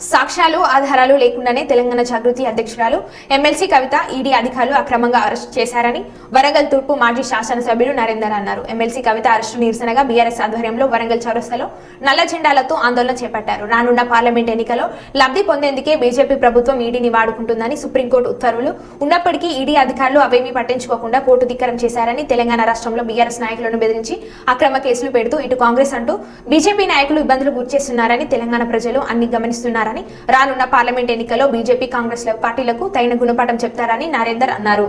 సాక్ష్యాలు ఆధారాలు లేకుండానే తెలంగాణ జాగృతి అధ్యక్షురాలు ఎమ్మెల్సీ కవిత ఈడీ అధికారులు అక్రమంగా అరెస్ట్ చేశారని వరంగల్ తూర్పు మాజీ శాసనసభ్యులు నరేందర్ అన్నారు. ఎమ్మెల్సీ కవిత అరెస్టు నిరసనగా బీఆర్ఎస్ ఆధ్వర్యంలో వరంగల్ చౌరస్తాలో నల్ల జెండాలతో ఆందోళన చేపట్టారు. రానున్న పార్లమెంట్ ఎన్నికలో లబ్ధి పొందేందుకే బీజేపీ ప్రభుత్వం ఈడీని వాడుకుంటుందని సుప్రీంకోర్టు ఉత్తర్వులు ఉన్నప్పటికీ ఈడీ అధికారులు అవేమీ పట్టించుకోకుండా కోర్టు ధిక్కరం చేశారని తెలంగాణ రాష్ట్రంలో బీఆర్ఎస్ నాయకులను బెదిరించి అక్రమ కేసులు పెడుతూ ఇటు కాంగ్రెస్ అంటూ బీజేపీ నాయకులు ఇబ్బందులు గురిచేస్తున్నారని తెలంగాణ ప్రజలు అన్ని గమనిస్తున్నారు. గమనిస్తున్నారని రానున్న పార్లమెంట్ ఎన్నికల్లో బీజేపీ కాంగ్రెస్ పార్టీలకు తగిన గుణపాఠం చెప్తారని నరేందర్ అన్నారు.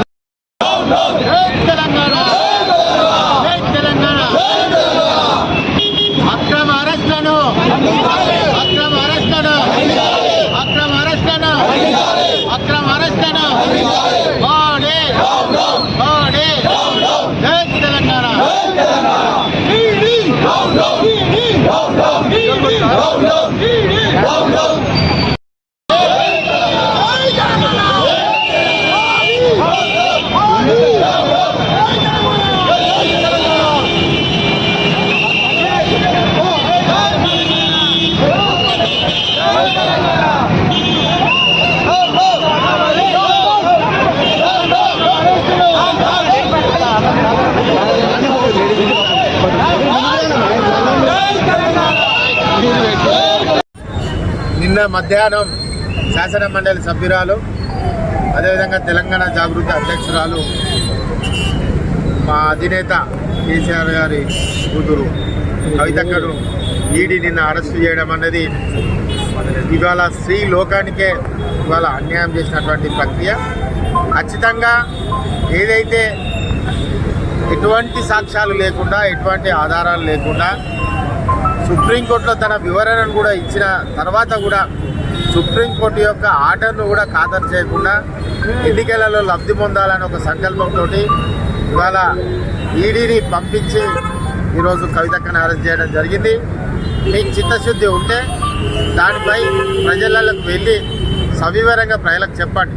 রাম রাম నిన్న మధ్యాహ్నం శాసన మండలి సభ్యురాలు అదేవిధంగా తెలంగాణ జాగృతి అధ్యక్షురాలు మా అధినేత కేసీఆర్ గారి కూతురు కవితక్కను ఈడీ నిన్న అరెస్టు చేయడం అనేది ఇవాళ స్త్రీ లోకానికే ఇవాళ అన్యాయం చేసినటువంటి ప్రక్రియ. ఖచ్చితంగా ఏదైతే ఎటువంటి సాక్ష్యాలు లేకుండా ఎటువంటి ఆధారాలు లేకుండా సుప్రీంకోర్టులో తన వివరణను కూడా ఇచ్చిన తర్వాత కూడా సుప్రీంకోర్టు యొక్క ఆర్డర్ను కూడా ఖాతరు చేయకుండా ఎన్నికలలో లబ్ధి పొందాలని ఒక సంకల్పంతో ఇవాళ ఈడీని పంపించి ఈరోజు కవితక్కను అరెస్ట్ చేయడం జరిగింది. మీకు చిత్తశుద్ధి ఉంటే దానిపై ప్రజలకు వెళ్ళి సవివరంగా ప్రజలకు చెప్పండి.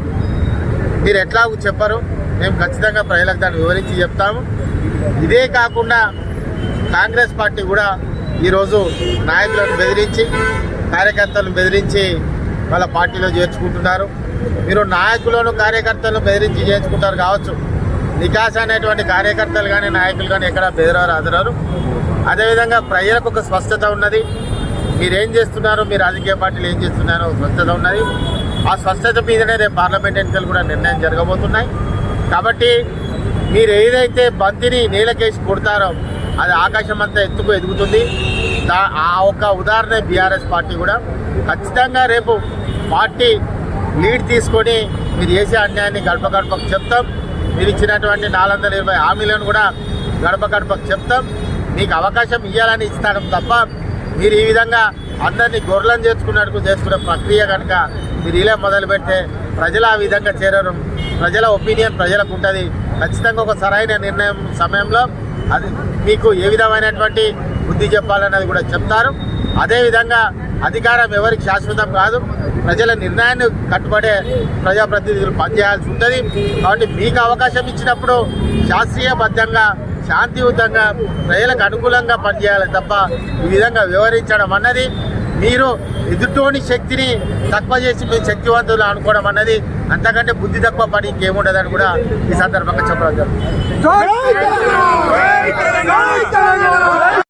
మీరు ఎట్లా చెప్పరు. మేము ఖచ్చితంగా ప్రజలకు దాన్ని వివరించి చెప్తాము. ఇదే కాకుండా కాంగ్రెస్ పార్టీ కూడా ఈరోజు నాయకులను బెదిరించి కార్యకర్తలను బెదిరించి వాళ్ళ పార్టీలో చేర్చుకుంటున్నారు. మీరు నాయకులను కార్యకర్తలను బెదిరించి చేర్చుకుంటారు కావచ్చు. నికాస్ అనేటువంటి కార్యకర్తలు కానీ నాయకులు కానీ ఎక్కడ బెదిరారు అదరారు అదేవిధంగా ప్రజలకు ఒక స్పష్టత ఉన్నది. మీరేం చేస్తున్నారు? మీ రాజకీయ పార్టీలు ఏం చేస్తున్నారో స్వచ్ఛత ఉన్నది. ఆ స్వస్థత మీదనే రేపు పార్లమెంట్ ఎన్నికలు కూడా నిర్ణయం జరగబోతున్నాయి. కాబట్టి మీరు ఏదైతే బంతిని నీలకేసి కొడతారో అది ఆకాశం అంతా ఎత్తుకు ఎదుగుతుంది. దా ఆ ఒక ఉదాహరణ బీఆర్ఎస్ పార్టీ కూడా. ఖచ్చితంగా రేపు పార్టీ లీడ్ తీసుకొని మీరు చేసే అన్యాయాన్ని గడప గడపకు చెప్తాం. మీరు ఇచ్చినటువంటి నాలుగు వందల ఇరవై హామీలను కూడా గడప గడపకు చెప్తాం. మీకు అవకాశం ఇవ్వాలని ఇస్తాను తప్ప మీరు ఈ విధంగా అందరినీ గొర్రెలను చేర్చుకున్నట్టు చేసుకునే ప్రక్రియ కనుక మీరు ఇలా మొదలు పెడితే ప్రజలు ఆ విధంగా చేరరు. ప్రజల ఒపీనియన్ ప్రజలకు ఉంటుంది. ఖచ్చితంగా ఒక సరైన నిర్ణయం సమయంలో అది మీకు ఏ విధమైనటువంటి బుద్ధి చెప్పాలన్నది కూడా చెప్తారు. అదేవిధంగా అధికారం ఎవరికి శాశ్వతం కాదు ప్రజల నిర్ణయాన్ని కట్టుబడే ప్రజాప్రతినిధులు పనిచేయాల్సి ఉంటుంది. కాబట్టి మీకు అవకాశం ఇచ్చినప్పుడు శాస్త్రీయబద్ధంగా శాంతియుతంగా ప్రజలకు అనుకూలంగా పనిచేయాలి తప్ప ఈ విధంగా వివరించడం అన్నది మీరు ఎదుటోని శక్తిని తక్కువ చేసి మీరు శక్తివంతులు అనుకోవడం అన్నది అంతకంటే బుద్ధి తక్కువ పని ఇంకేముండదని కూడా ఈ సందర్భంగా చెప్పడం జరుగుతుంది.